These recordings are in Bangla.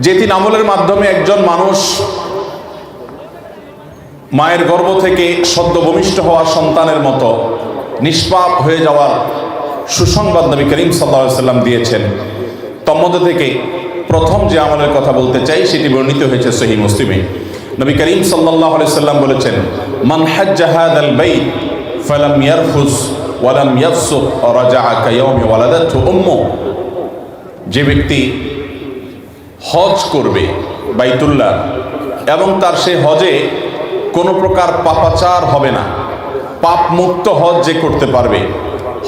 যে তিন আমলের মাধ্যমে একজন মানুষ মায়ের গর্ভ থেকে সদ্য ভূমিষ্ঠ হওয়া সন্তানের মতো নিষ্পাপ হয়ে যাওয়ার সুসংবাদ নবী করিম সাল্লা সাল্লাম দিয়েছেন। তন্মধ্যে থেকে প্রথম যে আমলের কথা বলতে চাই সেটি বর্ণিত হয়েছে সহি মুসলিমে। নবী করিম সাল্লাহ সাল্লাম বলেছেন, মান হাজ্জাহাদ আল যে ব্যক্তি হজ করবে, বাইতুল্লাহ। এবং তার সে হজে কোনো প্রকার পাপাচার হবে না। পাপ মুক্ত হজ যে করতে পারবে।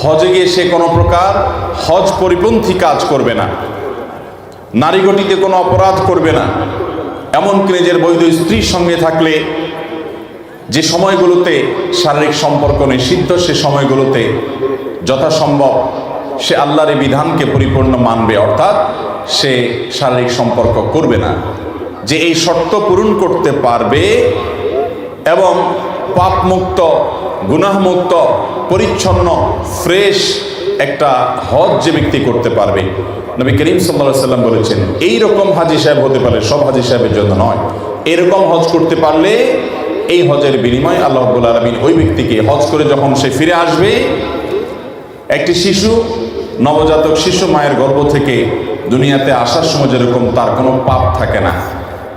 হজে গিয়ে সে কোনো প্রকার হজ পরিপন্থী কাজ করবে না। নারীগটিতে কোনো অপরাধ করবে না। এমনকি নিজের বৈধ স্ত্রীর সঙ্গে থাকলে যে সময়গুলোতে শারীরিক সম্পর্ক নিষিদ্ধ, সে সময়গুলোতে যথাসম্ভব সে আল্লাহর এই বিধানকে পরিপূর্ণ মানবে, অর্থাৎ সে শারীরিক সম্পর্ক করবে না। যে এই শর্ত পূরণ করতে পারবে এবং পাপমুক্ত, গুনাহমুক্ত, পরিচ্ছন্ন, ফ্রেশ একটা হজ যে ব্যক্তি করতে পারবে। নবী করিম সাল্লা সাল্লাম বলেছেন, এই রকম হাজি সাহেব হতে পারে সব হাজি সাহেবের জন্য নয়। এরকম হজ করতে পারলে এই হজের বিনিময়ে আল্লাহ আব্বুল আলমিন ওই ব্যক্তিকে হজ করে যখন সে ফিরে আসবে, একটি শিশু নবজাতক শিশু মায়ের গর্ভ থেকে দুনিয়াতে আসার সময় যেরকম তার কোনো পাপ থাকে না,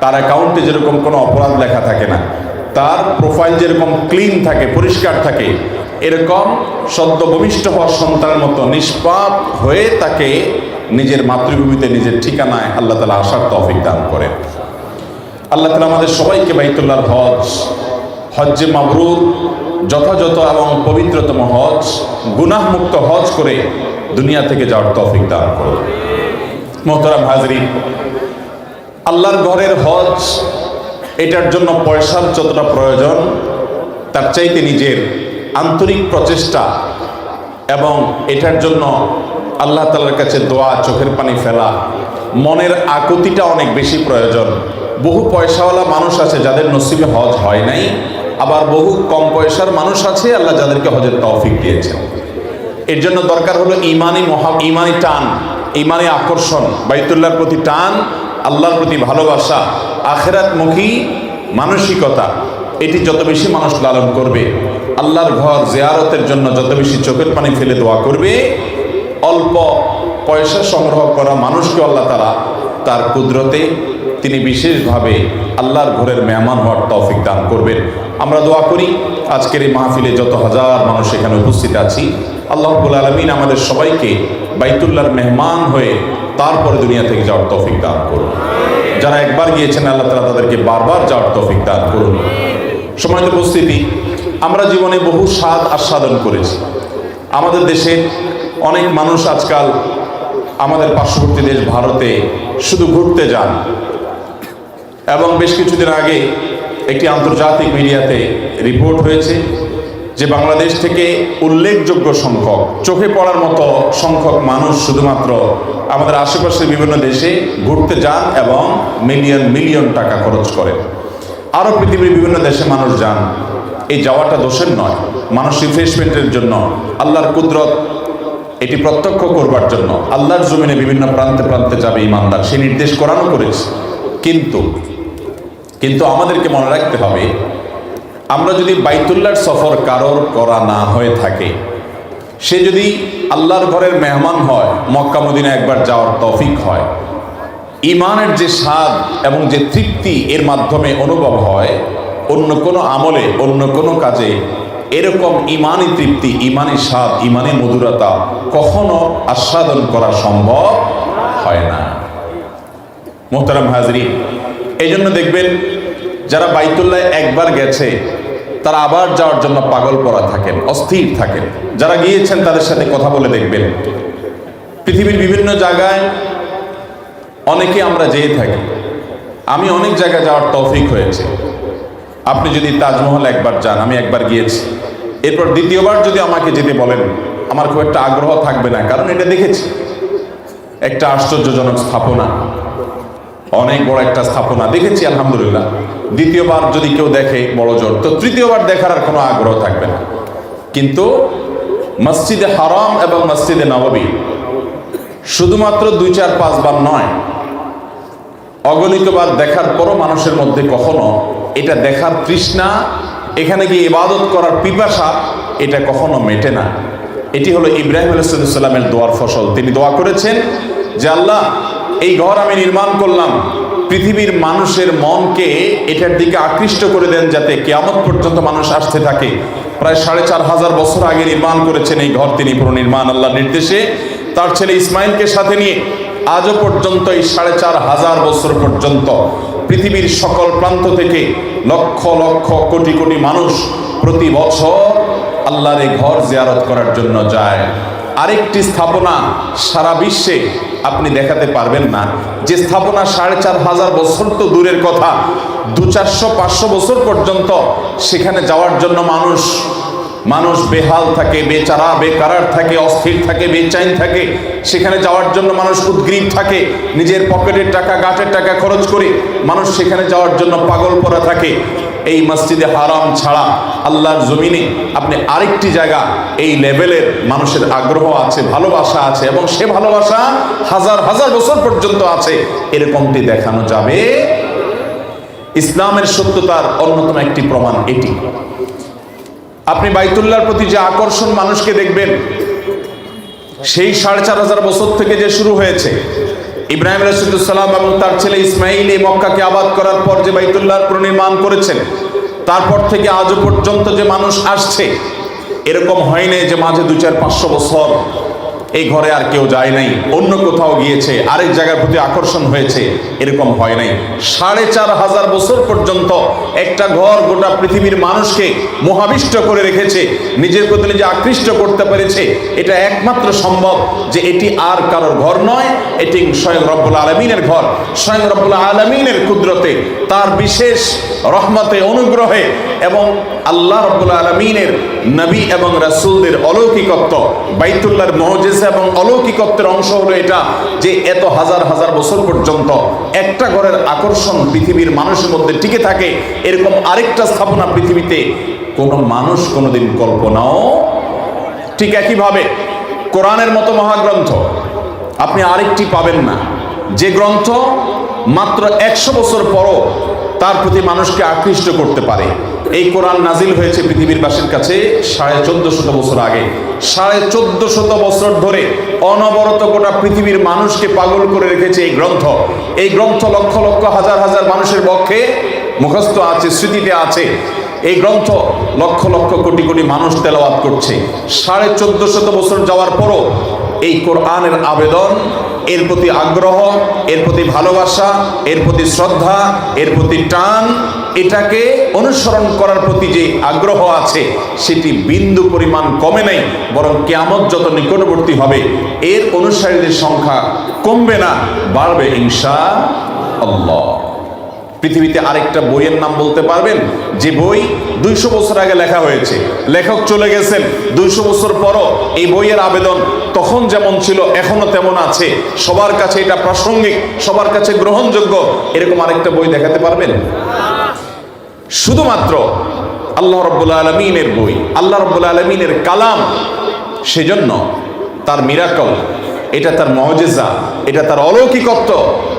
তার অ্যাকাউন্টে যেরকম কোনো অপরাধ লেখা থাকে না, তার প্রোফাইল যেরকম ক্লিন থাকে, পরিষ্কার থাকে, এরকম সদ্য ভূমিষ্ঠ হওয়ার সন্তানের মতো নিষ্পাপ হয়ে তাকে নিজের মাতৃভূমিতে, নিজের ঠিকানায় আল্লাহ তালা আসার তফিক দান করেন আল্লাহ তালা আমাদের সবাইকে বাইতুল্লাহর হজ, হজ্জে মাবরুর যথাযথ এবং পবিত্রতম হজ, গুনাহমুক্ত হজ করে দুনিয়া থেকে যাওয়ার তফিক দান করুন মোহতারাম হাজরি, আল্লাহর ঘরের হজ, এটার জন্য পয়সার যতটা প্রয়োজন, তার চাইতে নিজের আন্তরিক প্রচেষ্টা এবং এটার জন্য আল্লাহ তালার কাছে দোয়া, চোখের পানি ফেলা, মনের আকুতিটা অনেক বেশি প্রয়োজন। বহু পয়সাওয়ালা মানুষ আছে যাদের নসিবে হজ হয় নাই, আবার বহু কম পয়সার মানুষ আছে আল্লাহ যাদেরকে হজের তৌফিক দিয়েছেন। এর জন্য দরকার হলো ইমানি মহা, ইমানি টান, ইমানি আকর্ষণ, বাইতুল্লাহর প্রতি টান, আল্লাহর প্রতি ভালোবাসা, আখেরাতমুখী মানসিকতা, এটি যত বেশি মানুষ লালন করবে, আল্লাহর ঘর জিয়ারতের জন্য যত বেশি চোখের পানি ফেলে দোয়া করবে, অল্প পয়সা সংগ্রহ করা মানুষকে আল্লাহ তারা তার কুদরতে তিনি বিশেষভাবে আল্লাহর ঘরের মেহমান হওয়ার তৌফিক দান করবেন। আমরা দোয়া করি, আজকের এই মাহফিলে যত হাজার মানুষ এখানে উপস্থিত আছি আল্লাহবুল আলমিন আমাদের সবাইকে বাইতুল্লাহর মেহমান হয়ে তারপরে দুনিয়া থেকে যাওয়ার তৌফিক দান করুন। যারা একবার গিয়েছেন, আল্লাহ তালা তাদেরকে বারবার যাওয়ার তৌফিক দান করুন। সময় উপস্থিতি, আমরা জীবনে বহু স্বাদ আস্বাদন করেছি। আমাদের দেশে অনেক মানুষ আজকাল আমাদের পার্শ্ববর্তী দেশ ভারতে শুধু ঘুরতে যান। এবং বেশ কিছুদিন আগে একটি আন্তর্জাতিক মিডিয়াতে রিপোর্ট হয়েছে যে বাংলাদেশ থেকে উল্লেখযোগ্য সংখ্যক, চোখে পড়ার মতো সংখ্যক মানুষ শুধুমাত্র আমাদের আশেপাশের বিভিন্ন দেশে ঘুরতে যান এবং মিলিয়ন মিলিয়ন টাকা খরচ করেন। আরও পৃথিবীর বিভিন্ন দেশে মানুষ যান। এই যাওয়াটা দোষের নয়। মানুষ রিফ্রেশমেন্টের জন্য, আল্লাহর কুদরত এটি প্রত্যক্ষ করবার জন্য, আল্লাহর জমিনে বিভিন্ন প্রান্তে প্রান্তে যাবে ইমানদার, সে নির্দেশ করানো করেছে। কিন্তু কিন্তু আমাদেরকে মনে রাখতে হবে আমরা যদি বাইতুল্লার সফর কারোর করা না হয়ে থাকে, সে যদি আল্লাহর ঘরের মেহমান হয়, মক্কা মদিনা একবার যাওয়ার তফিক হয় ইমানের যে স্বাদ এবং যে তৃপ্তি এর মাধ্যমে অনুভব হয়, অন্য কোনো আমলে, অন্য কোনো কাজে, এরকম ইমানি তৃপ্তি ইমানই স্বাদ ইমানি মধুরতা কখনো আস্বাদন করা সম্ভব হয় না। মোহতারাম হাজরি এই জন্য দেখবেন যারা বাইতুল্লায় একবার গেছে তারা আবার যাওয়ার জন্য পাগল পরা থাকেন, অস্থির থাকেন। যারা গিয়েছেন তাদের সাথে কথা বলে দেখবেন। পৃথিবীর বিভিন্ন জায়গায় অনেকে আমরা যেয়ে থাকি। আমি অনেক জায়গায় যাওয়ার তৌফিক হয়েছে। আপনি যদি তাজমহল একবার যান, আমি একবার গিয়েছি। এরপর দ্বিতীয়বার যদি আমাকে যেতে বলেন, আমার খুব একটা আগ্রহ থাকবে না, কারণ এটা দেখেছি। একটা আশ্চর্যজনক স্থাপনা। অনেক বড় একটা স্থাপনা। দেখেছি, আলহামদুলিল্লাহ। দ্বিতীয়বার যদি কেউ দেখে, বড় জোর। তো তৃতীয়বার দেখার আর কোনো আগ্রহ থাকবে না। কিন্তু মসজিদে হারাম এবং মসজিদে নববী শুধুমাত্র দুই, চার পাঁচবার নয়, অগণিতবার দেখার পরও মানুষের মধ্যে কখনো এটা দেখার তৃষ্ণা, এখানে গিয়ে ইবাদত করার পিপাসা, এটা কখনো মেটে না। এটি হলো ইব্রাহিম আলাইসাল্লামের দোয়ার ফসল। তিনি দোয়া করেছেন যে, আল্লাহ, এই ঘর আমি নির্মাণ করলাম। পৃথিবীর মানুষের মনকে এটার দিকে আকৃষ্ট করে দেন যাতে কেয়ামত পর্যন্ত মানুষ আসতে থাকে। প্রায় সাড়ে চার হাজার বছর আগে নির্মাণ করেছেন এই ঘর তিনি পুনর্নির্মাণ আল্লাহ নির্দেশে। তার ছেলে ইসমাইলকে সাথে নিয়ে আজও পর্যন্ত এই সাড়ে চার হাজার বছর পর্যন্ত পৃথিবীর সকল প্রান্ত থেকে লক্ষ লক্ষ কোটি কোটি মানুষ প্রতি বছর আল্লাহর এই ঘর জিয়ারত করার জন্য যায়। আরেকটি স্থাপনা সারা বিশ্বে আপনি দেখাতে পারবেন না। যে স্থাপনা সাড়ে চার হাজার বছর তো দূরের কথা, দু চারশো, পাঁচশো বছর পর্যন্ত সেখানে যাওয়ার জন্য মানুষ মানুষ বেহাল থাকে, বেচারা বেকারার থাকে, অস্থির থাকে, বেচাইন থাকে। সেখানে যাওয়ার জন্য মানুষ উদ্গ্রীব থাকে, নিজের পকেটের টাকা, গাটের টাকা খরচ করে মানুষ সেখানে যাওয়ার জন্য পাগল পরা থাকে। এই মসজিদে হারাম ছাড়া আল্লাহর জমিনে আপনি আরেকটি জায়গা, এই লেভেলের মানুষের আগ্রহ আছে, ভালোবাসা আছে এবং সে ভালোবাসা হাজার হাজার বছর পর্যন্ত আছে। এরকমটি দেখানো যাবে। ইসলামের সত্যতার অন্যতম একটি প্রমাণ এটি। আপনি বাইতুল্লাহর প্রতি যে আকর্ষণ মানুষকে দেখবেন, সেই সাড়ে চার হাজার বছর থেকে যে শুরু হয়েছে ইব্রাহিম রসুদ্দাম এবং তার ছেলে ইসমাইল এই মক্কাকে আবাদ করার পর যে বাইতুল্লাহর পুনর্নির্মাণ করেছেন, তারপর থেকে আজও পর্যন্ত যে মানুষ আসছে, এরকম হয়নি যে মাঝে দু চার পাঁচশো বছর এই ঘরে আর কেউ যায় নাই। অন্য কোথাও গিয়েছে, আরেক জায়গার প্রতি আকর্ষণ হয়েছে, এরকম হয় নাই। সাড়ে চার হাজার বছর পর্যন্ত একটা ঘর গোটা পৃথিবীর মানুষকে মহাবিষ্ট করে রেখেছে, নিজের প্রতি নিজে আকৃষ্ট করতে পেরেছে। এটা একমাত্র সম্ভব যে এটি আর কারোর ঘর নয়, এটি স্বয়ং রব্বুল আলমিনের ঘর। স্বয়ং রব্বুল আলমিনের কুদরতে, তার বিশেষ রহমতে, অনুগ্রহে এবং আল্লাহ রব্বুল আলমিনের নবী এবং রাসুলদের অলৌকিকত্ব, বাইতুল্লাহর মহজেজা এবং অলৌকিকত্বের অংশ হলো এটা যে এত হাজার হাজার বছর পর্যন্ত একটা ঘরের আকর্ষণ পৃথিবীর মানুষের মধ্যে টিকে থাকে, এরকম আরেকটা স্থাপনা পৃথিবীতে কোনো মানুষ কোনোদিন কল্পনাও ঠিক একইভাবে কোরআনের মতো মহাগ্রন্থ আপনি আরেকটি পাবেন না। যে গ্রন্থ মাত্র একশো বছর পরও তার প্রতি মানুষকে আকৃষ্ট করতে পারে। এই কোরআন নাজিল হয়েছে পৃথিবীর বাসীর কাছে সাড়ে চোদ্দ শত বছর আগে। সাড়ে চোদ্দ শত বছর ধরে অনবরত গোটা পৃথিবীর মানুষকে পাগল করে রেখেছে এই গ্রন্থ। এই গ্রন্থ লক্ষ লক্ষ হাজার হাজার মানুষের পক্ষে মুখস্থ আছে, স্মৃতিতে আছে। এই গ্রন্থ লক্ষ লক্ষ কোটি কোটি মানুষ তেলাওয়াত করছে। সাড়ে চোদ্দ শত বছর যাওয়ার পরও এই কোরআনের আবেদন, এর প্রতি আগ্রহ, এর প্রতি ভালোবাসা, এর প্রতি শ্রদ্ধা, এর প্রতি টান, এটাকে অনুসরণ করার প্রতি যে আগ্রহ আছে, সেটি বিন্দু পরিমাণ কমে নাই, বরং কেয়ামত যত নিকটবর্তী হবে, এর অনুসারীদের সংখ্যা কমবে না, বাড়বে ইনশা আল্লাহ পৃথিবীতে আরেকটা বইয়ের নাম বলতে পারবেন, যে বই দুইশো বছর আগে লেখা হয়েছে। লেখক চলে গেছেন, দুইশো বছর পরও এই বইয়ের আবেদন তখন যেমন ছিল এখনও তেমন আছে। সবার কাছে এটা প্রাসঙ্গিক, সবার কাছে গ্রহণযোগ্য। এরকম আরেকটা বই দেখাতে পারবেন? শুধুমাত্র আল্লাহ রব্বুল আলমিনের বই, আল্লাহ রব্বুল আলমিনের কালাম, সেজন্য তার মিরাকল, এটা তার মহজেজা এটা তার অলৌকিকত্ব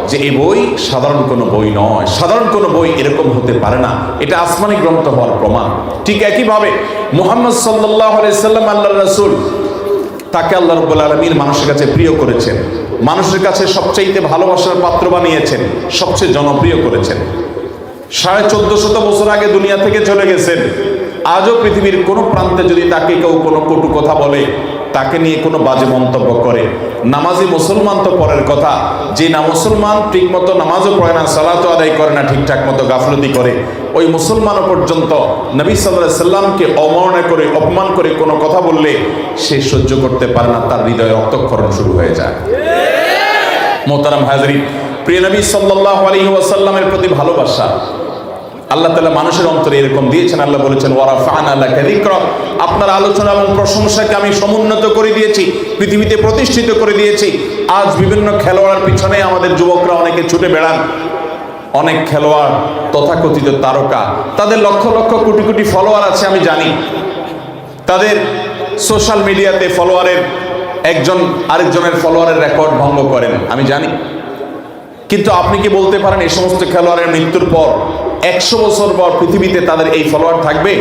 যে এই বই সাধারণ কোনো বই নয়। সাধারণ কোনো বই এরকম হতে পারে না। এটা আসমানি গ্রন্থ হওয়ার প্রমাণ। ঠিক একইভাবে মোহাম্মদ সাল্লাহ সাল্লাম আল্লাহ রসুল তাকে আল্লাহ রব্বুল আলমীর মানুষের কাছে প্রিয় করেছেন। মানুষের কাছে সবচাইতে ভালোবাসার পাত্র বানিয়েছেন। সবচেয়ে জনপ্রিয় করেছেন। সাড়ে চোদ্দ শত বছর আগে দুনিয়া থেকে চলে গেছেন। আজও পৃথিবীর কোনো প্রান্তে যদি তাকে কেউ কোনো কটু কথা বলে, তাকে নিয়ে কোনো বাজে মন্তব্য করে নামাজি মুসলমান তো পরের কথা। যে না মুসলমান ঠিক মতো নামাজও পড়ে না, সালাতও আদায় করে না, ঠিকঠাক মতো গাফলতি করে, ওই মুসলমানও পর্যন্ত নবী সাল্লাহ সাল্লামকে অমরণে করে, অপমান করে কোনো কথা বললে সে সহ্য করতে পারে না, তার হৃদয়ে রক্তক্ষরণ শুরু হয়ে যায়। মোতারাম হাজরি প্রিয় নবী সাল্লাহ আলী ওয়াসাল্লামের প্রতি ভালোবাসা আল্লাহ তালা মানুষের অন্তরে এরকম দিয়েছেন, আল্লাহ বলেছেন ওয়ারা ফান আল্লাহ আপনার আলোচনা এবং প্রশংসাকে আমি সমুন্নত করে দিয়েছি, পৃথিবীতে প্রতিষ্ঠিত করে দিয়েছি। আজ বিভিন্ন খেলোয়াড়ের পিছনে আমাদের যুবকরা অনেকে ছুটে বেড়ান। অনেক খেলোয়াড়, তথাকথিত তারকা। তাদের লক্ষ লক্ষ কোটি কোটি ফলোয়ার আছে, আমি জানি। তাদের সোশ্যাল মিডিয়াতে ফলোয়ারের একজন আরেকজনের ফলোয়ারের রেকর্ড ভঙ্গ করেন, আমি জানি। কিন্তু আপনি কি বলতে পারেন, এই সমস্ত খেলোয়াড়ের মৃত্যুর পর একশো বছর পর পৃথিবীতে তাদের এই ফলোয়ার থাকবে?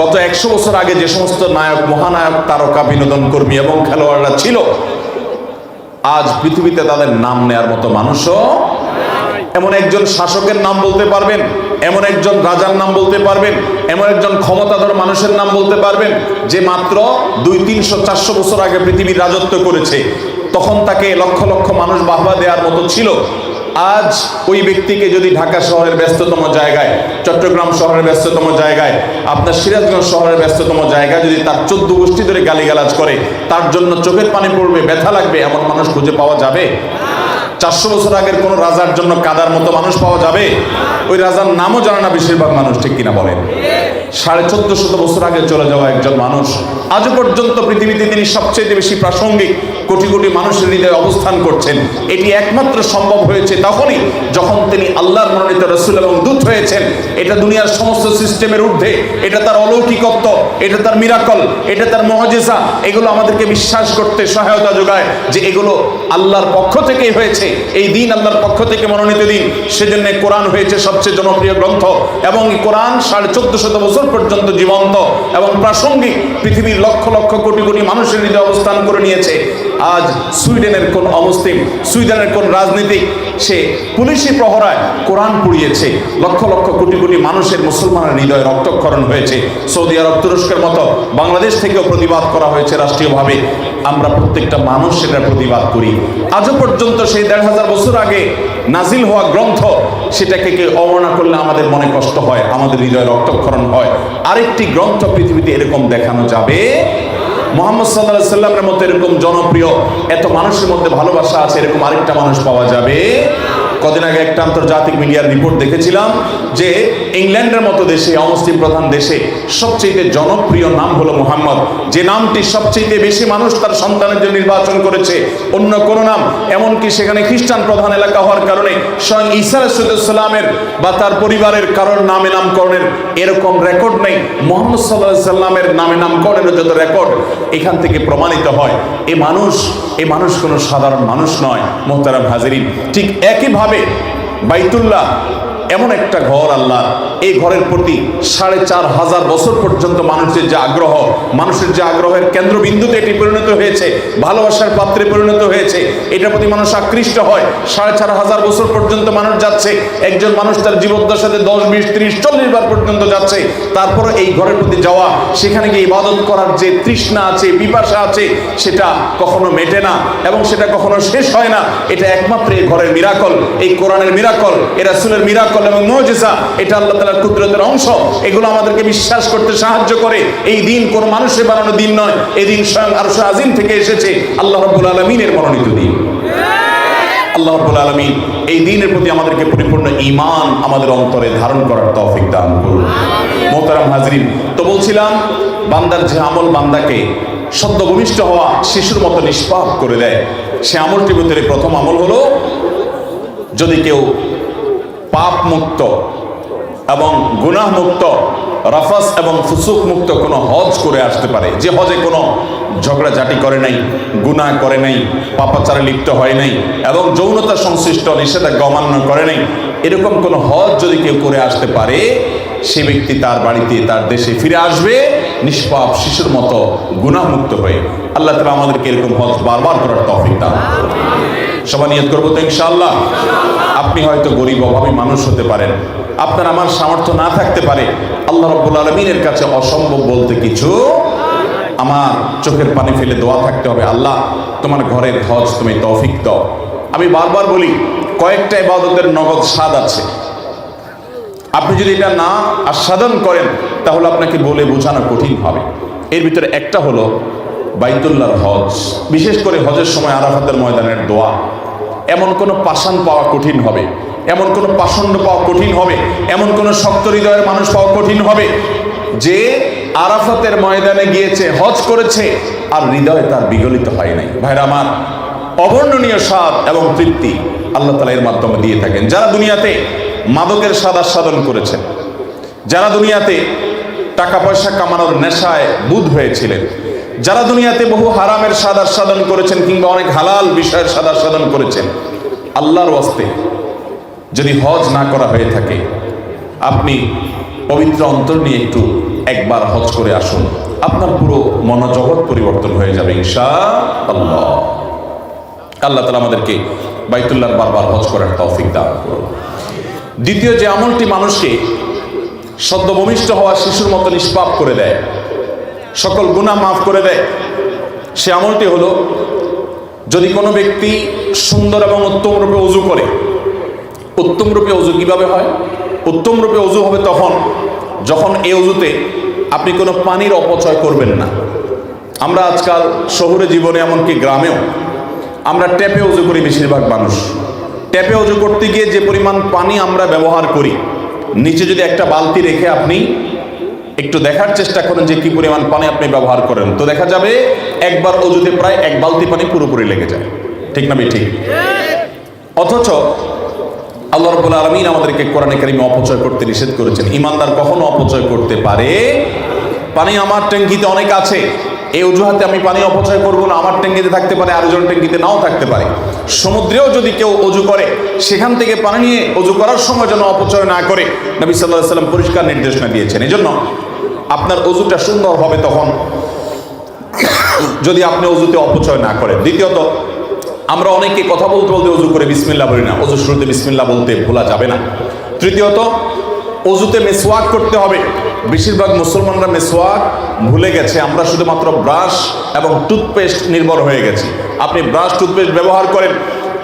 গত একশো বছর আগে যে সমস্ত নায়ক, মহানায়ক, তারকা, বিনোদন কর্মী এবং খেলোয়াড়রা ছিল, আজ পৃথিবীতে তাদের নাম নেয়ার মতো মানুষও এমন একজন শাসকের নাম বলতে পারবেন, এমন একজন রাজার নাম বলতে পারবেন, এমন একজন ক্ষমতাধর মানুষের নাম বলতে পারবেন, যে মাত্র দুই, তিনশো, চারশো বছর আগে পৃথিবীর রাজত্ব করেছে। তখন তাকে লক্ষ লক্ষ মানুষ বাহবা দেওয়ার মতো ছিল। আজ ওই ব্যক্তিকে যদি ঢাকা শহরের ব্যস্ততম জায়গায়, চট্টগ্রাম শহরের ব্যস্ততম জায়গায়, আপনার সিরাজগঞ্জ শহরের ব্যস্ততম জায়গায় যদি তার চোদ্দ গোষ্ঠী ধরে গালিগালাজ করে, তার জন্য চোখের পানি পড়বে, ব্যথা লাগবে, এমন মানুষ খুঁজে পাওয়া যাবে? চারশো বছর আগের কোন রাজার জন্য কাদার মতো মানুষ পাওয়া যাবে? ওই রাজার নামও জানে না বেশিরভাগ মানুষ, ঠিক কিনা বলেন? সাড়ে চোদ্দ শত বছর আগে চলে যাওয়া একজন মানুষ, আজও পর্যন্ত পৃথিবীতে তিনি সবচেয়ে বেশি প্রাসঙ্গিক কোটি কোটি মানুষের হৃদয়ে অবস্থান করছেন। এটি একমাত্র সম্ভব হয়েছে তখনই যখন তিনি আল্লাহর মনোনীত রসুল এবং দূত হয়েছেন। এটা দুনিয়ার সমস্ত সিস্টেমের ঊর্ধ্বে, এটা তার অলৌকিকত্ব, এটা তার মিরাকল, এটা তার মহজেসা এগুলো আমাদেরকে বিশ্বাস করতে সহায়তা যোগায় যে এগুলো আল্লাহর পক্ষ থেকেই হয়েছে। এই দিন আল্লাহর পক্ষ থেকে মনোনীত দিন, সেজন্য কোরআন হয়েছে সবচেয়ে জনপ্রিয় গ্রন্থ এবং কোরআন সাড়ে চোদ্দ শত বছর পর্যন্ত জীবন্ত এবং প্রাসঙ্গিক পৃথিবীর লক্ষ লক্ষ কোটি কোটি মানুষের হৃদয় অবস্থান করে নিয়েছে। আজ সুইডেনের কোন অমুসলিম, সুইডেনের কোন রাজনীতিক, সে পুলিশি প্রহরায় কোরআন পুড়িয়েছে। লক্ষ লক্ষ কোটি কোটি মানুষের মুসলমানের হৃদয়ে রক্তক্ষরণ হয়েছে। সৌদি আরব তুরস্কের মতো বাংলাদেশ থেকেও প্রতিবাদ করা হয়েছে রাষ্ট্রীয়ভাবে। আমরা প্রত্যেকটা মানুষ সেটার প্রতিবাদ করি। আজও পর্যন্ত সেই দেড় হাজার বছর আগে নাজিল হওয়া গ্রন্থ, সেটাকে কেউ অবমাননা করলে আমাদের মনে কষ্ট হয়, আমাদের হৃদয় রক্তক্ষরণ হয়। আরেকটি গ্রন্থ পৃথিবীতে এরকম দেখানো যাবে। মোহাম্মদ সাল্লাহ সাল্লামের মতো এরকম জনপ্রিয়, এত মানুষের মধ্যে ভালোবাসা আছে, এরকম আরেকটা মানুষ পাওয়া যাবে। কদিন আগে একটা আন্তর্জাতিক মিডিয়ার রিপোর্ট দেখেছিলাম যে ইংল্যান্ডের মতো দেশে, অমুসলিম প্রধান দেশে সবচেয়ে জনপ্রিয় নাম হলো মোহাম্মদ। যে নামটি সবচেয়ে বেশি মানুষ তার সন্তানের জন্য নির্বাচন করেছে, অন্য কোন নাম। এমনকি সেখানে খ্রিস্টান প্রধান এলাকা হওয়ার কারণে স্বয়ং ঈসা সালামের বা তার পরিবারের কারোর নামে নামকরণের এরকম রেকর্ড নেই। মোহাম্মদ সাল্লাহ সাল্লামের নামে নামকরণের যত রেকর্ড এখান থেকে প্রমাণিত হয়। এ মানুষ এ মানুষ কোনো সাধারণ মানুষ নয়, মোহতারাম হাজিরিন। ঠিক একইভাবে বাইতুল্লাহ। এমন একটা ঘর আল্লাহ এই ঘরের প্রতি সাড়ে চার হাজার বছর পর্যন্ত মানুষের যে আগ্রহ, মানুষের যে আগ্রহের কেন্দ্রবিন্দুতে এটি পরিণত হয়েছে, ভালোবাসার পাত্রে পরিণত হয়েছে, এটার প্রতি মানুষ আকৃষ্ট হয়। সাড়ে চার হাজার বছর পর্যন্ত মানুষ যাচ্ছে, একজন মানুষ তার জীবদ্দশাতে দশ, বিশ, ত্রিশ, চল্লিশ বার পর্যন্ত যাচ্ছে। তারপরে এই ঘরের প্রতি যাওয়া, সেখানে গিয়ে ইবাদত করার যে তৃষ্ণা আছে, পিপাসা আছে, সেটা কখনো মেটে না এবং সেটা কখনো শেষ হয় না। এটা একমাত্র এই ঘরের মিরাকল, এই কোরআনের মিরাকল এ রাসূলের মিরাকল এবং মজেসা এটা আল্লাহ তালার কুদরতের অংশ। এগুলো আমাদেরকে বিশ্বাস করতে সাহায্য করে। এই দিন কোন মানুষের বানানো দিন নয় এই দিন স্বয়ং আরশ আজিম থেকে এসেছে আল্লাহ রব্বুল আলমিনের মনোনীত দিন। আল্লাহ রব্বুল আলমিন এই দিনের প্রতি আমাদেরকে পরিপূর্ণ ঈমান আমাদের অন্তরে ধারণ করার তৌফিক দান করুন। মোহতারাম হাজরিন, তো বলছিলাম, বান্দার যে আমল বান্দাকে সদ্য ভূমিষ্ঠ হওয়া শিশুর মতো নিষ্পাপ করে দেয়। সে আমলটির ভিতরে প্রথম আমল হলো, যদি কেউ পাপ মুক্ত এবং গুনাহ মুক্ত রাফাস এবং ফুসুক মুক্ত কোনো হজ করে আসতে পারে যে হজে কোনো ঝগড়াঝাটি করে নাই, গুনাহ করে নাই, পাপাচারে লিপ্ত হয় নাই এবং যৌনতা সংশ্লিষ্ট নিষেধাজ্ঞা অমান্য করে নাই, এরকম কোনো হজ যদি কেউ করে আসতে পারে, সে ব্যক্তি তার বাড়িতে, তার দেশে ফিরে আসবে, নিষ্পাপ শিশুর মতো গুনাহমুক্ত হয়ে আল্লাহ তালা আমাদেরকে এরকম হজ বারবার করার তফিক দান। সবাই নিয়ত করব তো ইনশাআল্লাহ। আপনি হয়তো গরিব অভাবী মানুষ হতে পারেন। আপনার আমার সামর্থ্য না থাকতে পারে। আল্লাহ রব্বুল আলমিনের কাছে অসম্ভব বলতে কিছু আমার চোখের পানি ফেলে দোয়া থাকতে হবে। আল্লাহ, তোমার ঘরের হজ তুমি তৌফিক দাও। আমি বারবার বলি, কয়েকটা ইবাদতের নগদ স্বাদ আছে। আপনি যদি এটা না আস্বাদন করেন, তাহলে আপনাকে বলে বোঝানো কঠিন হবে। এর ভিতরে একটা হলো বাইতুল্লাহর হজ, বিশেষ করে হজের সময় আরাফাতের ময়দানের দোয়া। এমন কোনো পাষাণ পাওয়া কঠিন হবে, এমন কোনো পাষণ্ড পাওয়া কঠিন হবে, এমন কোনো শক্ত হৃদয়ের মানুষ পাওয়া কঠিন হবে যে আরাফাতের ময়দানে গিয়েছে, হজ করেছে, আর হৃদয় তার বিগলিত হয় নাই। ভাইরা আমার, অবর্ণনীয় স্বাদ এবং তৃপ্তি আল্লাহ তালা এর মাধ্যমে দিয়ে থাকেন। যারা দুনিয়াতে মাদকের স্বাদ আস্বাদন করেছেন, যারা দুনিয়াতে টাকা পয়সা কামানোর নেশায় বুধ হয়েছিলেন যারা দুনিয়াতে বহু হারামের স্বাদ সাধন করেছেন কিংবা অনেক হালাল বিষয়ের স্বাদ সাধন করেছেন, আল্লাহর ওয়াস্তে যদি হজ না করা হয়ে থাকে, আপনি পবিত্র অন্তর নিয়ে একটু একবার হজ করে আসুন। আপনার পুরো মনোজগৎ পরিবর্তন হয়ে যাবে ঈশা আল্লাহ আল্লাহ তালা আমাদেরকে বাইতুল্লাহর বারবার হজ করার তৌফিক দান করুন। দ্বিতীয় যে আমলটি মানুষকে সদ্য ভূমিষ্ঠ হওয়া শিশুর মতো নিষ্পাপ করে দেয় সকল গুণা মাফ করে দেয়। সে আমলটি হলো, যদি কোনো ব্যক্তি সুন্দর এবং উত্তম রূপে উজু করে, উত্তম রূপে অজু কীভাবে হয়? উত্তম রূপে অজু হবে তখন, যখন এই অজুতে আপনি কোনো পানির অপচয় করবেন না। আমরা আজকাল শহুরে জীবনে এমনকি গ্রামেও আমরা ট্যাপে অজু করি বেশিরভাগ মানুষ। ট্যাপে অজু করতে গিয়ে যে পরিমাণ পানি আমরা ব্যবহার করি, নিচে যদি একটা বালতি রেখে আপনি একটু দেখার চেষ্টা করেন যে কি পরিমাণ পানি আপনি ব্যবহার করেন। তো দেখা যাবে, একবার অজুতে প্রায় এক বালতি পানি পুরোপুরি লেগে যায়। ঠিক না ঠিক অথচ আল্লাহ রব্বুল আলমিন আমাদেরকে কোরআনে কারিমে অপচয় করতে নিষেধ করেছেন। ইমানদার কখনো অপচয় করতে পারে? পানি আমার ট্যাঙ্কিতে অনেক আছে। এই অজুহাতে আমি পানি অপচয় করব না, আমার ট্যাঙ্কিতে থাকতে পারে, আরেকজন ট্যাঙ্কিতে নাও থাকতে পারে। সমুদ্রেও যদি কেউ অজু করে, সেখান থেকে পানি নিয়ে অজু করার সময় যেন অপচয় না করে, নবী সাল্লাহ সাল্লাম পরিষ্কার নির্দেশনা দিয়েছেন। এই জন্য আপনার অজুটা সুন্দর হবে তখন। যদি আপনি অজুতে অপচয় না করেন। দ্বিতীয়ত, আমরা অনেকে কথা বলতে বলতে অজু করে বিসমিল্লা বলি না। অজু শুরুতে বিসমিল্লা বলতে ভোলা যাবে না। তৃতীয়ত, অজুতে মেসওয়াক করতে হবে। বেশিরভাগ মুসলমানরা মেসওয়াক ভুলে গেছে। আমরা শুধুমাত্র ব্রাশ এবং টুথপেস্ট নির্ভর হয়ে গেছি। আপনি ব্রাশ, টুথপেস্ট ব্যবহার করেন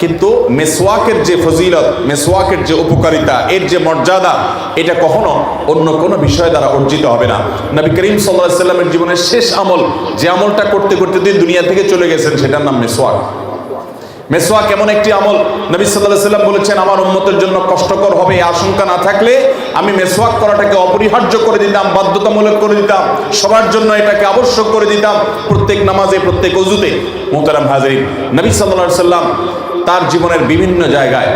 কিন্তু মেসওয়াকের যে ফজিলত, মেসওয়াকের যে উপকারিতা, এর যে মর্যাদা, এটা কখনো অন্য কোনো বিষয় দ্বারা অর্জিত হবে না। নবী করিম সাল্লাহ সাল্লামের জীবনের শেষ আমল, যে আমলটা করতে করতে তিনি দুনিয়া থেকে চলে গেছেন, সেটার নাম মেসওয়াক। মেসোয়াক এমন একটি আমল, নবী সাল্লাহ সাল্লাম বলেছেন, আমার উন্মতের জন্য কষ্টকর হবে, এই আশঙ্কা না থাকলে আমি মেসোয়াক করাটাকে অপরিহার্য করে দিতাম, বাধ্যতামূলক করে দিতাম, সবার জন্য এটাকে আবশ্যক করে দিতাম প্রত্যেক নামাজে, প্রত্যেক অজুতে। মোহতারাম হাজরিন, নবী সাল্লাহ সাল্লাম তার জীবনের বিভিন্ন জায়গায়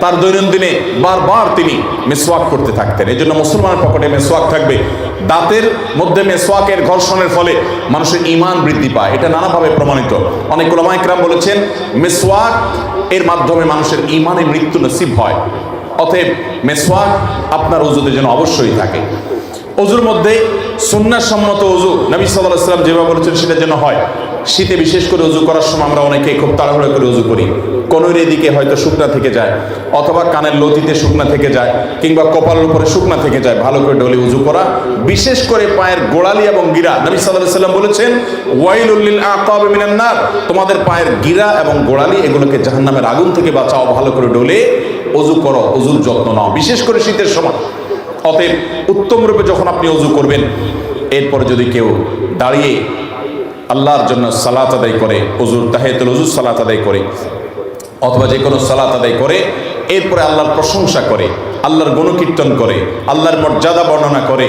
তার দৈনন্দিনে বারবার তিনি মেসোয়াক করতে থাকতেন। এই জন্য মুসলমানের পকেটে মেসোয়াক থাকবে। দাঁতের মধ্যে মেসোয়াকের ঘর্ষণের ফলে মানুষের ইমান বৃদ্ধি পায়। এটা নানাভাবে প্রমাণিত। অনেক ওলামাইকরাম বলেছেন মেসোয়াক এর মাধ্যমে মানুষের ইমানে মৃত্যু নসিব হয়। অতএব মেসোয়াক আপনার উজুদের জন্য অবশ্যই থাকে। অজুর মধ্যে সম্মত অজু নবী সাল্লাম যেভাবে বলেছেন সেটা যেন হয়। শীতে বিশেষ করে অজু করার সময় আমরা অনেকে খুব তাড়াহুড়ো করে অজু করি। কনুর এদিকে হয়তো শুকনা থেকে যায়, অথবা কানের লতিতে শুকনা থেকে যায়, কিংবা কপালের উপরে শুকনা থেকে যায়, ভালো করে ডলে উজু করা। বিশেষ করে পায়ের গোড়ালি এবং গিরা, নবী সাল্লাম বলেছেন ওয়াইলুল্লিল আকাব মিনান নার। তোমাদের পায়ের গিরা এবং গোড়ালি এগুলোকে জাহান্নামের আগুন থেকে বাঁচাও, ভালো করে ডলে অজু করো অজুর যত্ন নাও। বিশেষ করে শীতের সময়। অতএব উত্তম রূপে যখন আপনি অজু করবেন, এরপর যদি কেউ দাঁড়িয়ে আল্লাহর জন্য সালাত আদায় করে, অজুর তাহেতুল অজুর সালাত আদায় করে, অথবা যে কোনো সালাত আদায় করে, এরপরে আল্লাহর প্রশংসা করে, আল্লাহর গণকীর্তন করে, আল্লাহর মর্যাদা বর্ণনা করে,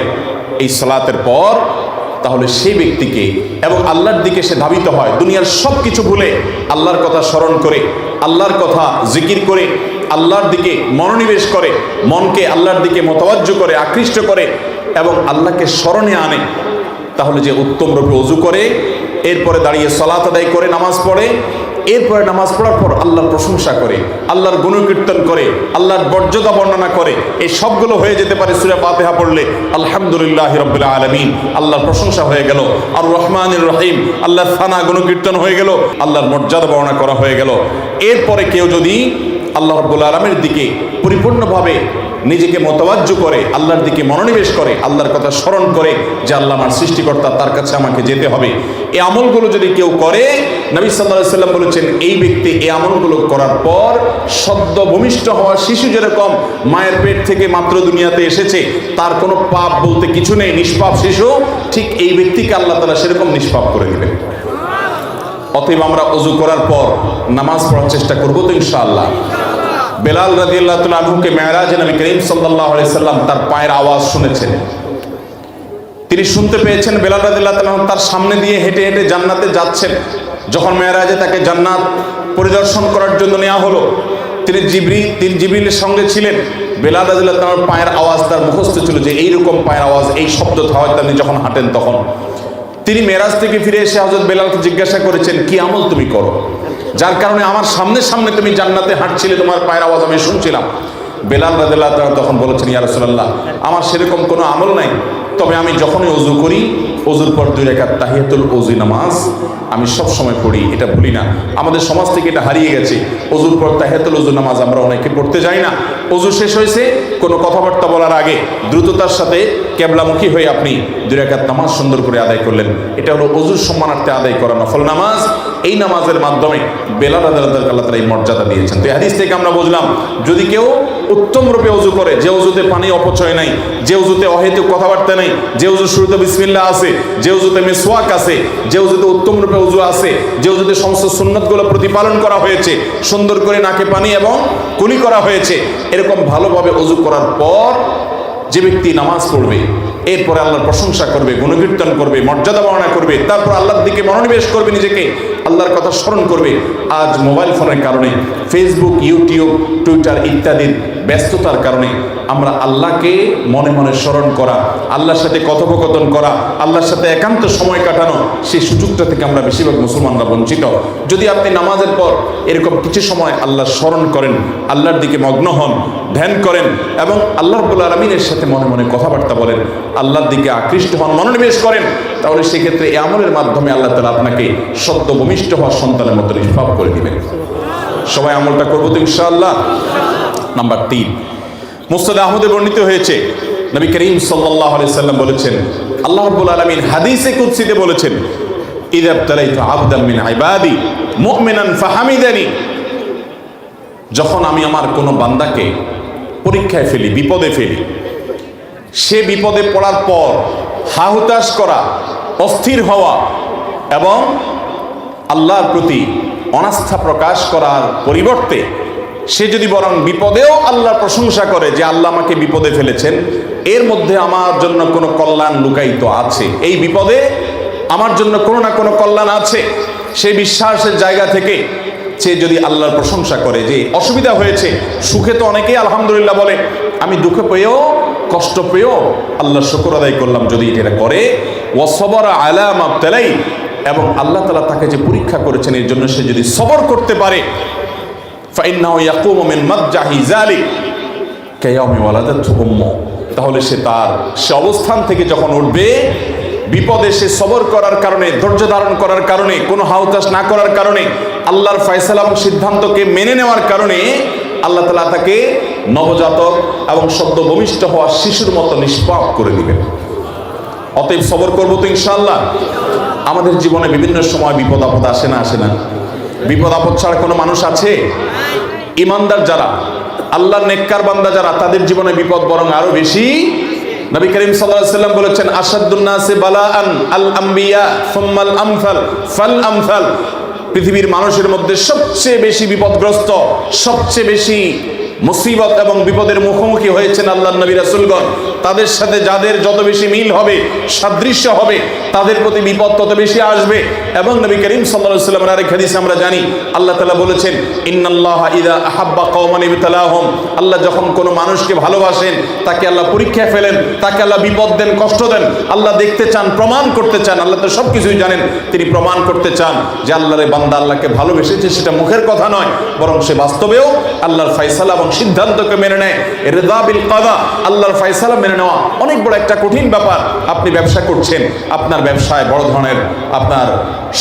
এই সালাতের পর তাহলে সেই ব্যক্তিকে এবং আল্লাহর দিকে সে ধাবিত হয়, দুনিয়ার সব কিছু ভুলে আল্লাহর কথা স্মরণ করে, আল্লাহর কথা জিকির করে আল্লাহর দিকে মনোনিবেশ করে, মনকে আল্লাহর দিকে মতবাজ্য করে, আকৃষ্ট করে এবং আল্লাহকে স্মরণে আনে, তাহলে যে উত্তম রূপে অজু করে, এরপরে দাঁড়িয়ে সলাত আদায় করে, নামাজ পড়ে, এরপরে নামাজ পড়ার পর আল্লাহর প্রশংসা করে, আল্লাহর গুণকীর্তন করে, আল্লাহর মর্যাদা বর্ণনা করে, এই সবগুলো হয়ে যেতে পারে সুরে পাতেহা পড়লে, আলহামদুলিল্লাহ রবিল্লা আলমিন, আল্লাহর প্রশংসা হয়ে গেল আর রহমান রহিম, আল্লাহর থানা গুণকীর্তন হয়ে গেল, আল্লাহর মর্যাদা বর্ণনা করা হয়ে গেল। এরপরে কেউ যদি আল্লাহ রব্বুল আলমের দিকে পরিপূর্ণভাবে নিজেকে মতবাজ্য করে, আল্লাহর দিকে মনোনিবেশ করে, আল্লাহর কথা স্মরণ করে যে আল্লাহ আমার সৃষ্টিকর্তা, তার কাছে আমাকে যেতে হবে। এই আমলগুলো যদি কেউ করে, নবী সাল্লাহ সাল্লাম বলেছেন, এই ব্যক্তি এই আমলগুলো করার পর সদ্য ভূমিষ্ঠ হওয়া শিশু যেরকম মায়ের পেট থেকে মাত্র দুনিয়াতে এসেছে, তার কোনো পাপ বলতে কিছু নেই, নিষ্পাপ শিশু, ঠিক এই ব্যক্তিকে আল্লাহ তালা সেরকম নিষ্পাপ করে দেবেন। অতএব আমরা অজু করার পর নামাজ পড়ার চেষ্টা করব তো ইনশাআল্লাহ। বেলাল রাজি আল্লাহ আনহুকে মেয়ারাজ নবী করিম সাল্লাহ সাল্লাম তার পায়ের আওয়াজ শুনেছেন। তিনি শুনতে পেয়েছেন বেলাল রাজি আল্লাহ তার সামনে দিয়ে হেঁটে হেঁটে জান্নাতে যাচ্ছেন। যখন মেয়ারাজে তাকে জান্নাত পরিদর্শন করার জন্য নেওয়া হলো, তিনি জিবরি তিনি জিবরিলের সঙ্গে ছিলেন। বেলাল রাজিল্লাহ তার পায়ের আওয়াজ তার মুখস্থ ছিল যে এইরকম পায়ের আওয়াজ, এই শব্দ হয় তিনি যখন হাঁটেন তখন তিনি মেরাজ থেকে ফিরে এসে হজরত বেলালকে জিজ্ঞাসা করেছেন, কি আমল তুমি করো? যার কারণে আমার সামনে সামনে তুমি জান্নাতে হাঁটছিলে, তোমার পায়ের আওয়াজ আমি শুনছিলাম। বেলাল রাদিল্লাহ তখন বলেছেন, ইয়া রাসূলুল্লাহ, আমার সেরকম কোনো আমল নাই। তবে আমি যখনই অজু করি অজুর পর দুই রেখাত তাহিয়াতুল অজু নামাজ। আমি সব সময় পড়ি, এটা ভুলি না। আমাদের সমাজ থেকে এটা হারিয়ে গেছে। অজুর পর তাহিয়াতুল অজু নামাজ আমরা অনেকে পড়তে যাই না। অজু শেষ হয়েছে, কোনো কথাবার্তা বলার আগে দ্রুততার সাথে ক্যাবলামুখী হয়ে আপনি দুই রেখাত নামাজ সুন্দর করে আদায় করলেন। এটা হলো অজুর সম্মানার্থে আদায় করা নফল নামাজ। এই নামাজের মাধ্যমে বেলাল আদালতের আল্লাহ তালা এই মর্যাদা দিয়েছেন। তো হাদিস থেকে আমরা বুঝলাম, যদি কেউ উত্তম রূপে অজু করে, যে অজুতে পানি অপচয় নাই, যে অজুতে অহেতুক কথাবার্তা নাই, যে অজু শুরুতে বিসমিল্লা আছে, যে অজুতে মেসোয়াক আছে, যে অজুতে উত্তম রূপে অজু আছে, যে অজুতে সমস্ত সুন্নতগুলো প্রতিপালন করা হয়েছে, সুন্দর করে নাকে পানি এবং কুলি করা হয়েছে, এরকম ভালোভাবে অজু করার পর যে ব্যক্তি নামাজ পড়বে, এরপরে আল্লাহর প্রশংসা করবে, গুণকীর্তন করবে, মর্যাদা বর্ণনা করবে, তারপর আল্লাহর দিকে মনোনিবেশ করবে নিজেকে আল্লাহর কথা স্মরণ করবে আজ মোবাইল ফোনের কারণে ফেসবুক ইউটিউব টুইটার ইত্যাদির ব্যস্ততার কারণে আমরা আল্লাহকে মনে মনে স্মরণ করা, আল্লাহর সাথে কথোপকথন করা, আল্লাহর সাথে একান্ত সময় কাটানো সেই সুযোগটা থেকে আমরা বেশিরভাগ মুসলমানরা বঞ্চিত। যদি আপনি নামাজের পর এরকম কিছু সময় আল্লাহ স্মরণ করেন, আল্লাহর দিকে মগ্ন হন, ধ্যান করেন এবং আল্লাহ রব্বুল আলমিনের সাথে মনে মনে কথাবার্তা বলেন, আল্লাহর দিকে আকৃষ্ট হন, মনোনিবেশ করেন, তাহলে সেক্ষেত্রে এই আমলের মাধ্যমে আল্লাহ তালা আপনাকে সদ্য ভূমিষ্ঠ হওয়ার সন্তানের মতো নিষ্পাপ করে দিবেন। সবাই আমলটা করব তো ইনশাআল্লাহ। নাম্বার তিন মুস্তাদ আহমদে বর্ণিত হয়েছে, নবী করিম সাল্লাহ সাল্লাম বলেছেন, আল্লাহ রব্বুল আলমিন হাদিসে কুৎসিতে বলেছেন যখন আমি আমার কোনো বান্দাকে পরীক্ষায় ফেলি, বিপদে ফেলি, সে বিপদে পড়ার পর হাহুতাশ করা, অস্থির হওয়া এবং আল্লাহর প্রতি অনাস্থা প্রকাশ করার পরিবর্তে সে যদি বরং বিপদেও আল্লাহর প্রশংসা করে যে আল্লাহ আমাকে বিপদে ফেলেছেন, এর মধ্যে আমার জন্য কোনো কল্যাণ লুকায়িত আছে। এই বিপদে আমার জন্য কোনো না কোনো কল্যাণ আছে। সেই বিশ্বাসের জায়গা থেকে সে যদি আল্লাহর প্রশংসা করে যে অসুবিধা হয়েছে, সুখে তো অনেকেই আলহামদুলিল্লাহ বলে, আমি দুঃখে পেয়েও, কষ্ট পেয়েও আল্লাহর শুকর আদায় করলাম যদি এটা করে। ওয়াসবর আলাম আবতালাই এবং আল্লাহ তালা তাকে যে পরীক্ষা করেছেন, এর জন্য সে যদি সবর করতে পারে তাহলে সে তার, সে অবস্থান থেকে যখন উঠবে, বিপদে সে সবর করার কারণে, ধৈর্য ধারণ করার কারণে, কোনো হাউতাস না করার কারণে, আল্লাহর ফয়সালা এবং সিদ্ধান্তকে মেনে নেওয়ার কারণে আল্লাহ তালা তাকে নবজাতক এবং সদ্য ভূমিষ্ঠ হওয়া শিশুর মতো নিষ্পাপ করে দিবেন। অতএব সবর করব তো ইনশাল্লাহ আমাদের জীবনে বিভিন্ন সময় বিপদ আপদ আসে না আসে না। বিপদ আপদ ছাড়া কোনো মানুষ আছে? ইমানদার যারা আল্লাহ নেককার বান্দা যারা, তাদের জীবনে বিপদ বরং আরও বেশি। নবী করিম সাল্লাম বলেছেন আসাদুন নাসি বালাআন আল আম্বিয়া সুম্মাল আমসাল ফাল আমসাল। পৃথিবীর মানুষের মধ্যে সবচেয়ে বেশি বিপদগ্রস্ত, সবচেয়ে বেশি মুসিবত এবং বিপদের মুখোমুখি হয়েছেন আল্লাহ নবী রাসূলগণ। তাদের সাথে যাদের যত বেশি মিল হবে, সাদৃশ্য হবে, তাদের প্রতি বিপদ তত বেশি আসবে। এবং নবী করিম আলাইহি সাল্লামের আরেক হাদিসে আমরা জানি, আল্লাহ তালা বলেছেন, ইন্নাল্লাহ ইদা আহাব্বা কওমান ইবতালাহুম। আল্লাহ যখন কোনো মানুষকে ভালোবাসেন, তাকে আল্লাহ পরীক্ষায় ফেলেন, তাকে আল্লাহ বিপদ দেন, কষ্ট দেন, আল্লাহ দেখতে চান, প্রমাণ করতে চান, আল্লাহ তো সব কিছুই জানেন, তিনি প্রমাণ করতে চান যে আল্লাহরে বান্দা আল্লাহকে ভালোবেসেছে, সেটা মুখের কথা নয়, বরং সে বাস্তবেও আল্লাহর ফয়সালা এবং সিদ্ধান্তকে মেনে নেয়। রেদা বিল কাদা, আল্লাহর ফয়সালা মেনে নেওয়া অনেক বড় একটা কঠিন ব্যাপার। আপনি ব্যবসা করছেন, আপনার ব্যবসায় বড় ধরনের আপনার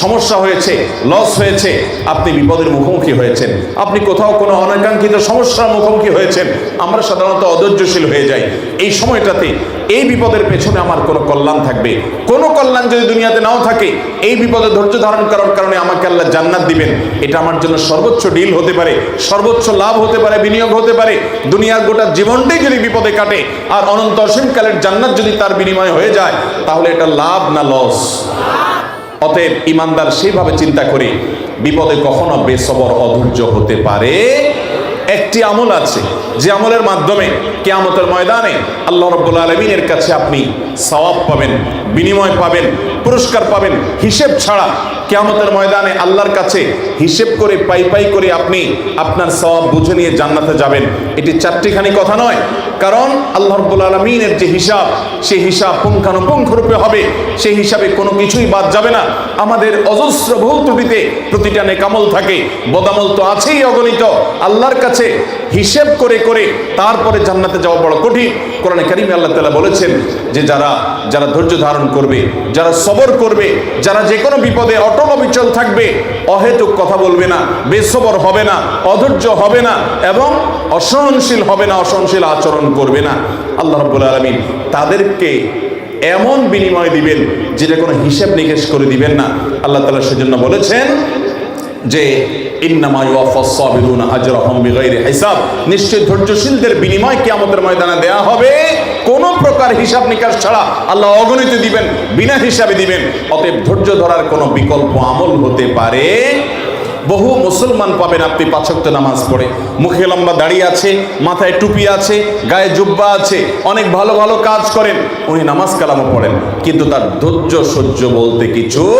সমস্যা হয়েছে লস হয়েছে, আপনি বিপদের মুখোমুখি হয়েছেন। আপনি কোথাও কোনো অনাকাঙ্ক্ষিত সমস্যার মুখোমুখি হয়েছেন, আমরা সাধারণত অধৈর্যশীল হয়ে যাই। এই সময়টাতে এই বিপদের পেছনে আমার কোনো কল্যাণ থাকবে। কোনো কল্যাণ যদি দুনিয়াতে নাও থাকে, এই বিপদে ধৈর্য ধারণ করার কারণে আমাকে আল্লাহ জান্নাত দিবেন। এটা আমার জন্য সর্বোচ্চ ডিল হতে পারে, সর্বোচ্চ লাভ হতে পারে, বিনিয়োগ হতে পারে। দুনিয়ার গোটা জীবনটাই যদি বিপদে কাটে আর অনন্ত অসীমকালের জান্নাত যদি তার বিনিময় হয়ে যায়, তাহলে এটা লাভ না লস অতএব ইমানদার সেইভাবে চিন্তা করে বিপদে কখনো বেসবর অধৈর্য হতে পারে। একটি আমল আছে, যে আমলের মাধ্যমে কেয়ামতের ময়দানে আল্লাহ রব্বুল আলমিনের কাছে আপনি সওয়াব পাবেন, বিনিময় পাবেন, পুরস্কার পাবেন। হিসেব ছাড়া কেয়ামতের ময়দানে আল্লাহর কাছে হিসেব করে, পাই পাই করে আপনি আপনার সওয়াব বুঝে নিয়ে জান্নাতে যাবেন। এটি চারটিখানি কথা নয়, কারণ আল্লাহ রব্বুল আলমিনের যে হিসাব সেই হিসাব পুঙ্খানুপুঙ্খ রূপে হবে। সেই হিসাবে কোনো কিছুই বাদ যাবে না। আমাদের অজস্র বহু ত্রুটিতে প্রতিটা নেকামল থাকে। বদামল তো আছেই অগণিত। আল্লাহর কাছে হিসেব করে করে তারপরে জান্নাতে যাওয়া বড় কঠিন। কোরআনে কারিমে আল্লাহ তালা বলেছেন যে যারা যারা ধৈর্য ধারণ করবে, যারা সবর করবে, যারা যে কোনো বিপদে অটল অবিচল থাকবে, অহেতুক কথা বলবে না, বেসবর হবে না, অধৈর্য হবে না এবং অসহনশীল হবে না, অসহনশীল আচরণ করবে না। আল্লাহ রব্বুল আলমিন তাদেরকে এমন বিনিময় দিবেন যেটা কোনো হিসেব নিকেশ করে দিবেন না। আল্লাহ তালা সেজন্য বলেছেন যে নিশ্চয় ধৈর্যশীলদের বিনিময় ময়দানে হবে। কোন প্রকার হিসাব নিকাশ ছাড়া আল্লাহ অগণিত দিবেন, বিনা হিসাবে দিবেন। অতএব ধৈর্য ধরার কোনো বিকল্প আমল হতে পারে। বহু মুসলমান পাবেন আপনি পাঁচক্ত নামাজ পড়ে। মুখে লম্বা দাড়ি আছে, মাথায় টুপি আছে, গায়ে জুব্বা আছে, অনেক ভালো ভালো কাজ করেন, উনি নামাজ কালামও পড়েন। কিন্তু তার ধৈর্য সহ্য বলতে কিছু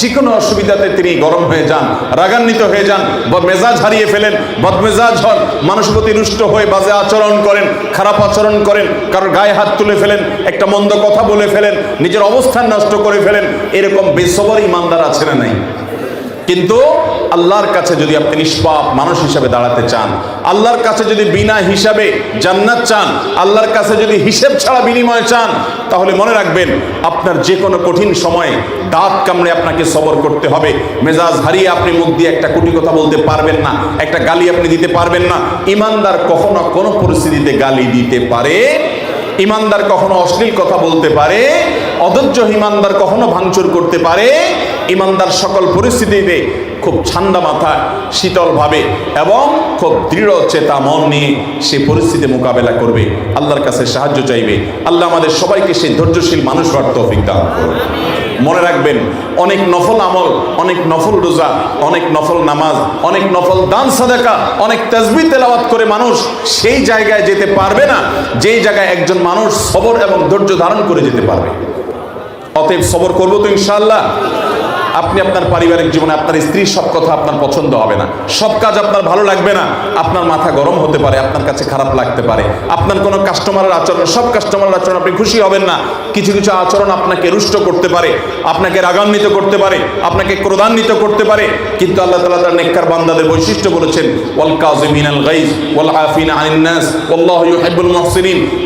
যে কোনো অসুবিধাতে তিনি গরম হয়ে যান, রাগান্বিত হয়ে যান মেজাজ হারিয়ে ফেলেন, বদমেজাজ হন, মানুষ প্রতি রুষ্ট হয়ে বাজে আচরণ করেন, খারাপ আচরণ করেন, কারোর গায়ে হাত তুলে ফেলেন, একটা মন্দ কথা বলে ফেলেন, নিজের অবস্থান নষ্ট করে ফেলেন, এরকম বেসবর ইমানদার আছে না নাই? কিন্তু আল্লাহর কাছে যদি আপনি নিষ্পাপ মানুষ হিসাবে দাঁড়াতে চান, আল্লাহর কাছে যদি বিনা হিসাবে জান্নাত চান, আল্লাহর কাছে যদি হিসেব ছাড়া বিনিময় চান, তাহলে মনে রাখবেন আপনার যে কোনো কঠিন সময়ে দাঁত কামড়ে আপনাকে সবর করতে হবে। মেজাজ হারিয়ে আপনি মুখ দিয়ে একটা কুটি কথা বলতে পারবেন না, একটা গালি আপনি দিতে পারবেন না। ইমানদার কখনো কোনো পরিস্থিতিতে গালি দিতে পারে, ইমানদার কখনো অশ্লীল কথা বলতে পারে, অধৈর্য ইমানদার কখনো ভাঙচুর করতে পারে, ইমানদার সকল পরিস্থিতিতে খুব ঠান্ডা মাথা শীতলভাবে এবং খুব দৃঢ় চেতা মন নিয়ে সে পরিস্থিতি মোকাবেলা করবে। আল্লাহর কাছে সাহায্য চাইবে। আল্লাহ আমাদের সবাইকে সেই ধৈর্যশীল মানুষ হওয়ার তৌফিক দান করবে মনে রাখবেন, অনেক নফল আমল, অনেক নফল রোজা, অনেক নফল নামাজ, অনেক নফল দান সাদাকা, অনেক তাজবি তেলাওয়াত করে মানুষ সেই জায়গায় যেতে পারবে না, যেই জায়গায় একজন মানুষ সবর এবং ধৈর্য ধারণ করে যেতে পারবে। অতএব সবর করব তো ইনশাআল্লাহ। আপনি আপনার পারিবারিক জীবনে আপনার স্ত্রীর সব কথা আপনার পছন্দ হবে না। সব কাজ আপনার ভালো লাগবে না। আপনার মাথা গরম হতে পারে, আপনার কাছে খারাপ লাগতে পারে। আপনার কোনো কাস্টমারের আচরণ, সব কাস্টমারের আচরণ আপনি খুশি হবেন না। কিছু কিছু আচরণ আপনাকে রুষ্ট করতে পারে, আপনাকে রাগান্বিত করতে পারে, আপনাকে ক্রোধান্বিত করতে পারে। কিন্তু আল্লাহ তাআলা তার নেককার বান্দাদের বৈশিষ্ট্য বলেছেন, ওয়াল কাযিমিনাল গাইজ ওয়াল আফিনা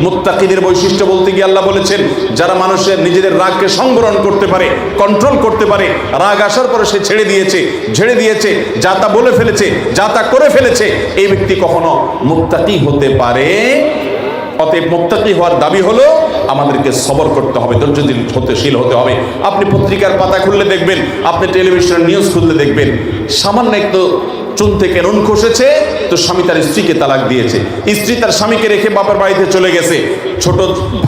মুত্তাকিদের বৈশিষ্ট্য বলতে গিয়ে আল্লাহ বলেছেন, যারা মানুষের নিজেদের রাগকে সংবরণ করতে পারে কন্ট্রোল করতে পারে রাগ আসার পরে সে ছেড়ে দিয়েছে, ঝেড়ে দিয়েছে, যা তা বলে ফেলেছে, যা তা করে ফেলেছে। এই ব্যক্তি কখনো মুক্তাকি হতে পারে। অতএব মুক্তাকি হওয়ার দাবি হলো, আমাদেরকে সবর করতে হবে ধৈর্য হতেশীল হতে হবে। আপনি পত্রিকার পাতা খুললে দেখবেন, আপনি টেলিভিশনের নিউজ খুললে দেখবেন। সামান্য একটু চুন থেকে নুন খসেছে, তো স্বামী তার স্ত্রীকে তালাক দিয়েছে। স্ত্রী তার স্বামীকে রেখে বাবার বাড়িতে চলে গেছে। ছোট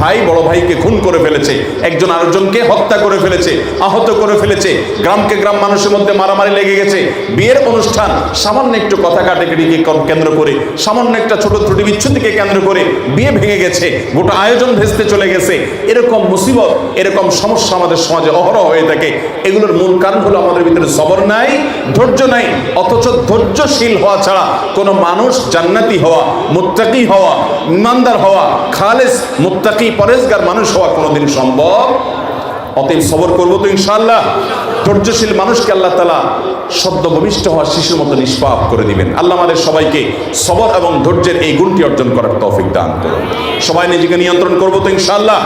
ভাই, বড় ভাইকে খুন করে ফেলেছে। একজন আরেকজনকে হত্যা করে ফেলেছে, আহত করে ফেলেছে। গ্রামকে গ্রাম মানুষের মধ্যে মারামারি লেগে গেছে। বিয়ের অনুষ্ঠান, সামান্য একটু কথা কাটাকাটিকে কেন্দ্র করে, সামান্য একটা ছোট ত্রুটি বিচ্ছুতিকে কেন্দ্র করে বিয়ে ভেঙে গেছে। গোটা আয়োজন ভেস্তে চলে গেছে। এরকম মুসিবত, এরকম সমস্যা আমাদের সমাজে অহরহ হয়ে থাকে। এগুলোর মূল কারণ হলো আমাদের ভিতরে সবর নাই, ধৈর্য নাই, অথচ ধৈর্যশীল হওয়া ছাড়া কোনো মানুষ জান্নাতি হওয়া, মুত্তাকি হওয়া, ইমানদার হওয়া, খালেস, মুত্তাকি পরেজগার মানুষ হওয়া কোনোদিন সম্ভব। অতএব সবর করব তো ইনশাআল্লাহ। ধৈর্যশীল মানুষকে আল্লাহ তালা শব্দ ভবিষ্ঠ হওয়া শিশুর মতো নিষ্পাপ করে দিবেন। আল্লাহ আমাদের সবাইকে সবর এবং ধৈর্যের এই গুণটি অর্জন করার তৌফিক দান করুন। সবাই নিজেকে নিয়ন্ত্রণ করব তো ইনশাআল্লাহ।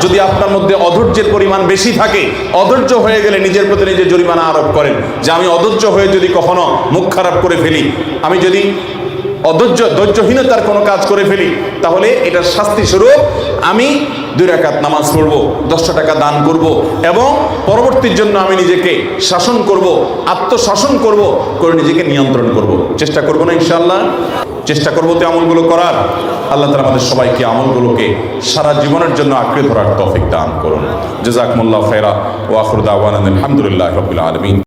যদি আপনার মধ্যে অধৈর্যের পরিমাণ বেশি থাকে, অধৈর্য হয়ে গেলে নিজের প্রতি নিজে জরিমানা আরোপ করেন। যে আমি অধৈর্য হয়ে যদি কখনো মুখ খারাপ করে ফেলি, আমি যদি অধৈর্য, ধৈর্যহীনতার কোনো কাজ করে ফেলি, তাহলে এটার শাস্তি স্বরূপ আমি দুই রাকাত নামাজ পড়ব, দশটা টাকা দান করব এবং পরবর্তীর জন্য আমি নিজেকে শাসন করব, আত্মশাসন করব, করে নিজেকে নিয়ন্ত্রণ করব। চেষ্টা করব না ইনশাআল্লাহ? চেষ্টা করব তো আমলগুলো করার। আল্লাহ তালা আমাদের সবাইকে আমলগুলোকে সারা জীবনের জন্য আঁকড়ে ধরার তৌফিক দান করুন। জাজাকমুল্লাহ ফেরা ও আখরুদ্দাওয়ান আলহামদুলিল্লাহ রবিল আলমিন।